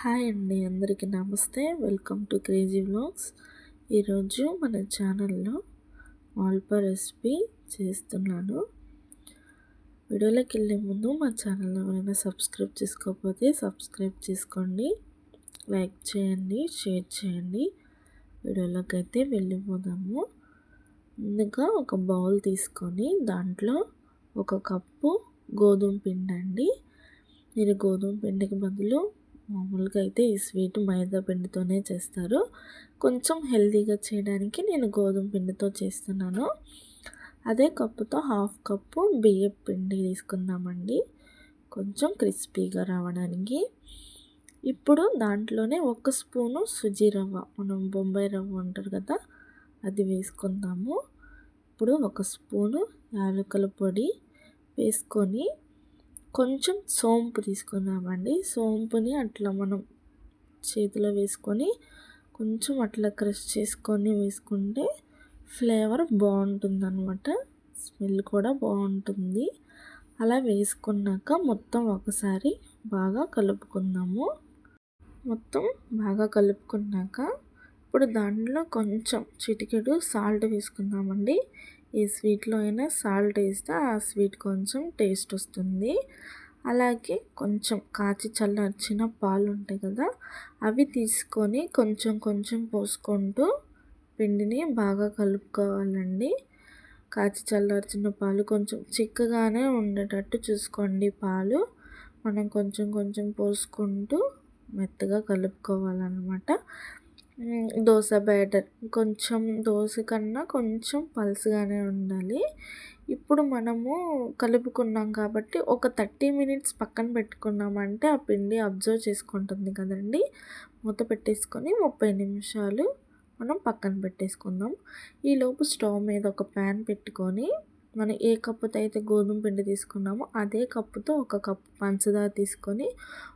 Hi అండి అందరికీ నమస్తే. Welcome to crazy vlogs. ఈరోజు మన ఛానల్లో మాల్పా రెసిపీ చేస్తున్నాను. వీడియోలోకి వెళ్ళే ముందు మా ఛానల్లో ఎవరైనా సబ్స్క్రైబ్ చేసుకోకపోతే సబ్స్క్రైబ్ చేసుకోండి. లైక్ చేయండి షేర్ చేయండి. వీడియోలోకి అయితే వెళ్ళిపోదాము. ముందుగా ఒక బౌల్ తీసుకొని దాంట్లో ఒక కప్పు గోధుమ పిండి అండి మీరు గోధుమ పిండికి బదులు మామూలుగా అయితే ఈ స్వీట్ మైదా పిండితోనే చేస్తారు. కొంచెం హెల్తీగా చేయడానికి నేను గోధుమ పిండితో చేస్తున్నాను. అదే కప్పుతో హాఫ్ కప్పు బియ్యం పిండి తీసుకుందామండి. కొంచెం క్రిస్పీగా రావడానికి. ఇప్పుడు దాంట్లోనే ఒక స్పూను సుజీ రవ్వ మనం బొంబాయి రవ్వ అంటారు కదా అది వేసుకుందాము. ఇప్పుడు ఒక స్పూను యాలకుల పొడి వేసుకొని కొంచెం సోంపు తీసుకుందామండి సోంపుని అట్లా మనం చేతిలో వేసుకొని కొంచెం అట్లా క్రష్ చేసుకొని వేసుకుంటే ఫ్లేవర్ బాగుంటుంది అనమాట స్మెల్ కూడా బాగుంటుంది. అలా వేసుకున్నాక మొత్తం ఒకసారి బాగా కలుపుకుందాము. మొత్తం బాగా కలుపుకున్నాక ఇప్పుడు దాంట్లో కొంచెం చిటికెడు సాల్ట్ వేసుకుందామండి. ఏ స్వీట్లో అయినా సాల్ట్ వేస్తే ఆ స్వీట్ కొంచెం టేస్ట్ వస్తుంది. అలాగే కొంచెం కాచి చల్లార్చిన పాలు ఉంటాయి కదా అవి తీసుకొని కొంచెం కొంచెం పోసుకుంటూ పిండిని బాగా కలుపుకోవాలండి. కాచి చల్లార్చిన పాలు కొంచెం చిక్కగానే ఉండేటట్టు చూసుకోండి పాలు. మనం కొంచెం కొంచెం పోసుకుంటూ మెత్తగా కలుపుకోవాలన్నమాట. దోశ బ్యాటర్. కొంచెం దోశ కన్నా కొంచెం పలుసుగానే ఉండాలి. ఇప్పుడు మనము కలుపుకున్నాం కాబట్టి ఒక థర్టీ మినిట్స్ పక్కన పెట్టుకున్నామంటే ఆ పిండి అబ్జర్వ్ చేసుకుంటుంది కదండి. మూత పెట్టేసుకొని ముప్పై నిమిషాలు మనం పక్కన పెట్టేసుకుందాం. ఈలోపు స్టవ్ మీద ఒక ప్యాన్ పెట్టుకొని మనం ఏ కప్పుతో అయితే గోధుమ పిండి తీసుకున్నామో అదే కప్పుతో ఒక కప్పు పంచదార తీసుకొని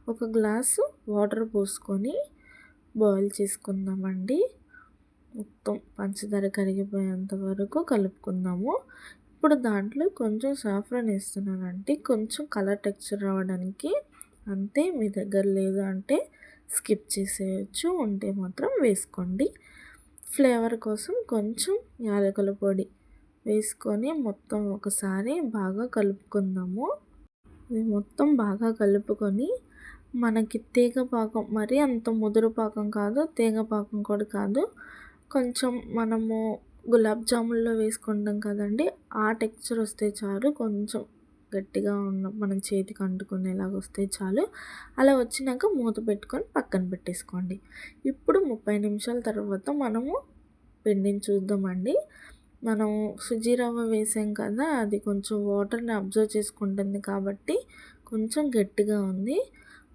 ఒక గ్లాసు వాటర్ పోసుకొని బాయిల్ చేసుకుందామండి. మొత్తం పంచదార కరిగిపోయేంత వరకు కలుపుకుందాము. ఇప్పుడు దాంట్లో కొంచెం సాఫ్రాన్ వేస్తున్నానండి. కొంచెం కలర్ టెక్స్చర్ రావడానికి అంతే మీ దగ్గర లేదు అంటే స్కిప్ చేసేయచ్చు. ఉంటే మాత్రం వేసుకోండి. ఫ్లేవర్ కోసం కొంచెం యాలకుల పొడి వేసుకొని మొత్తం ఒకసారి బాగా కలుపుకుందాము. ఇది మొత్తం బాగా కలుపుకొని మనకి తీగ పాకం మరీ అంత ముదురు పాకం కాదు తీగ పాకం కూడా కాదు. కొంచెం మనము గులాబ్ జాముల్లో వేసుకుంటాం కదండి ఆ టెక్స్చర్ వస్తే చాలు. కొంచెం గట్టిగా ఉన్న మనం చేతికి అంటుకునేలాగా వస్తే చాలు. అలా వచ్చినాక మూత పెట్టుకొని పక్కన పెట్టేసుకోండి. ఇప్పుడు ముప్పై నిమిషాల తర్వాత మనము పిండిని చూద్దామండి. మనం సుజీ రవ్వ వేసాం కదా అది కొంచెం వాటర్ని అబ్జర్వ్ చేసుకుంటుంది కాబట్టి కొంచెం గట్టిగా ఉంది.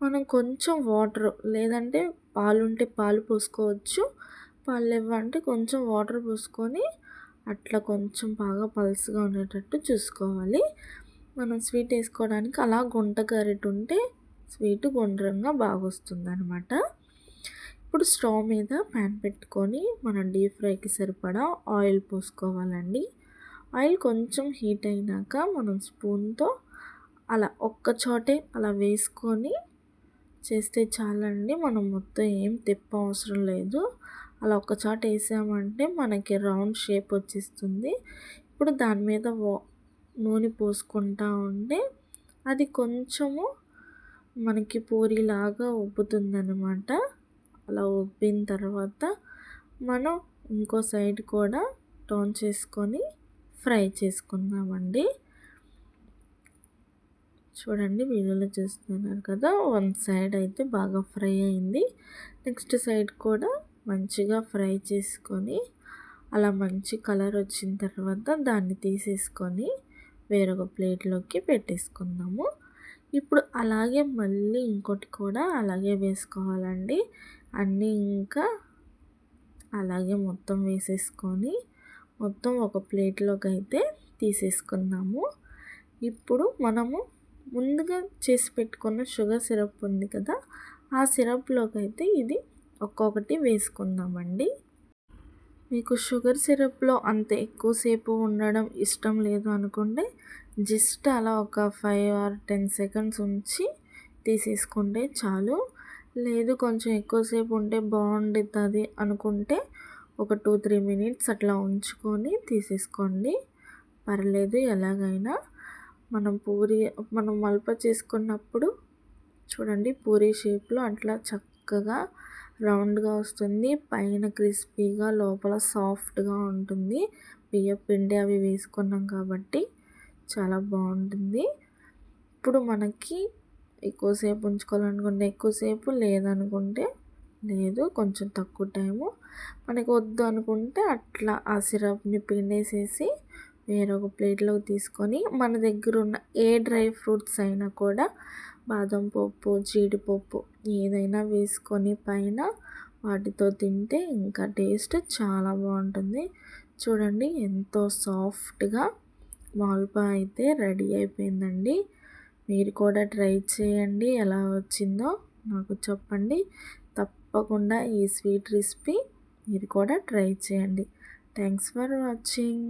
మనం కొంచెం వాటర్ లేదంటే పాలు ఉంటే పాలు పోసుకోవచ్చు. పాలు లేవంటే కొంచెం వాటర్ పోసుకొని అట్లా కొంచెం బాగా పల్స్గా ఉండేటట్టు చూసుకోవాలి. మనం స్వీట్ వేసుకోవడానికి అలా గుంట గరిటె ఉంటే స్వీట్ గుండ్రంగా బాగా వస్తుంది అనమాట ఇప్పుడు స్టవ్ మీద ప్యాన్ పెట్టుకొని మనం డీప్ ఫ్రైకి సరిపడా ఆయిల్ పోసుకోవాలండి. ఆయిల్ కొంచెం హీట్ అయినాక మనం స్పూన్తో అలా ఒక్క చోటే అలా వేసుకొని చేస్తే చాలండి. మనం మొత్తం ఏం తిప్ప అవసరం లేదు. అలా ఒక చాట వేసామంటే మనకి రౌండ్ షేప్ వచ్చేస్తుంది. ఇప్పుడు దాని మీద నూనె పోసుకుంటా ఉంటే అది కొంచెము మనకి పూరిలాగా ఉబ్బుతుందనమాట అలా ఉబ్బిన తర్వాత మనం ఇంకో సైడ్ కూడా టర్న్ చేసుకొని ఫ్రై చేసుకుందామండి. చూడండి వీడియోలో చూస్తున్నారు కదా. వన్ సైడ్ అయితే బాగా ఫ్రై అయింది. నెక్స్ట్ సైడ్ కూడా మంచిగా ఫ్రై చేసుకొని అలా మంచి కలర్ వచ్చిన తర్వాత దాన్ని తీసేసుకొని వేరొక ప్లేట్లోకి పెట్టేసుకుందాము. ఇప్పుడు అలాగే మళ్ళీ ఇంకోటి కూడా అలాగే వేసుకోవాలండి. అన్నీ ఇంకా అలాగే మొత్తం వేసేసుకొని మొత్తం ఒక ప్లేట్లోకి అయితే తీసేసుకుందాము. ఇప్పుడు మనము ముందుగా చేసి పెట్టుకున్న షుగర్ సిరప్ ఉంది కదా ఆ సిరప్లోకి అయితే ఇది ఒక్కొక్కటి వేసుకుందామండి. మీకు షుగర్ సిరప్లో అంత ఎక్కువసేపు ఉండడం ఇష్టం లేదు అనుకుంటే జస్ట్ అలా ఒక ఫైవ్ ఆర్ టెన్ సెకండ్స్ ఉంచి తీసేసుకుంటే చాలు. లేదు కొంచెం ఎక్కువసేపు ఉంటే బాగుండుతుంది అనుకుంటే ఒక టూ త్రీ మినిట్స్ అట్లా ఉంచుకొని తీసేసుకోండి. పర్లేదు ఎలాగైనా. మనం పూరి మనం మల్ప చేసుకున్నప్పుడు చూడండి పూరి షేప్లో అట్లా చక్కగా రౌండ్గా వస్తుంది. పైన క్రిస్పీగా లోపల సాఫ్ట్గా ఉంటుంది. బియ్య పిండి అవి వేసుకున్నాం కాబట్టి చాలా బాగుంటుంది. ఇప్పుడు మనకి ఎక్కువసేపు ఉంచుకోవాలనుకుంటే ఎక్కువసేపు లేదనుకుంటే లేదు కొంచెం తక్కువ టైము. మనకి వద్దు అనుకుంటే అట్లా ఆ సిరప్ని పిండేసేసి వేరొక ప్లేట్లోకి తీసుకొని మన దగ్గర ఉన్న ఏ డ్రై ఫ్రూట్స్ అయినా కూడా బాదం పప్పు జీడిపప్పు ఏదైనా వేసుకొని పైన వాటితో తింటే ఇంకా టేస్ట్ చాలా బాగుంటుంది. చూడండి ఎంతో సాఫ్ట్గా మాల్పా అయితే రెడీ అయిపోయిందండి. మీరు కూడా ట్రై చేయండి ఎలా వచ్చిందో నాకు చెప్పండి. తప్పకుండా ఈ స్వీట్ రెసిపీ మీరు కూడా ట్రై చేయండి. Thanks for watching.